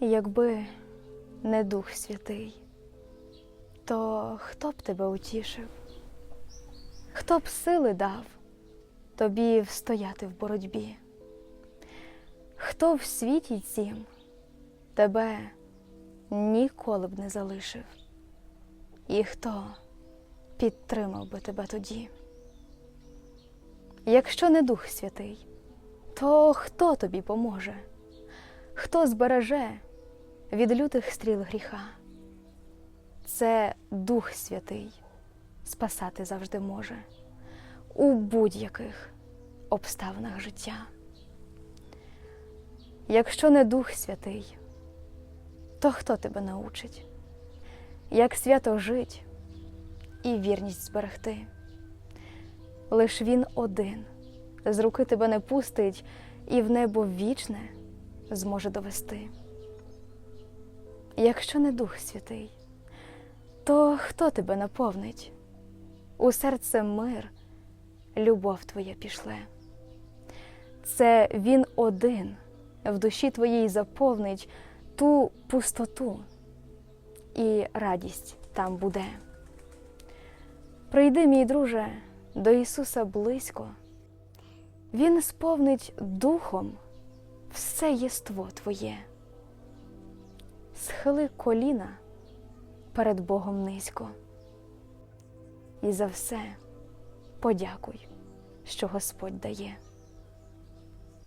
Якби не Дух Святий, то хто б тебе утішив? Хто б сили дав тобі встояти в боротьбі? Хто в світі цім тебе ніколи б не залишив? І хто підтримав би тебе тоді? Якщо не Дух Святий, то хто тобі поможе? Хто збереже від лютих стріл гріха? Це Дух Святий спасати завжди може у будь-яких обставинах життя. Якщо не Дух Святий, то хто тебе научить? Як свято жить і вірність зберегти? Лиш він один з руки тебе не пустить і в небо вічне зможе довести. Якщо не Дух Святий, то хто тебе наповнить? У серце мир, любов твоя пішле. Це він один в душі твоїй заповнить ту пустоту, і радість там буде. Прийди, мій друже, до Ісуса близько, Він сповнить духом все єство твоє. Схили коліна перед Богом низько. І за все подякуй, що Господь дає.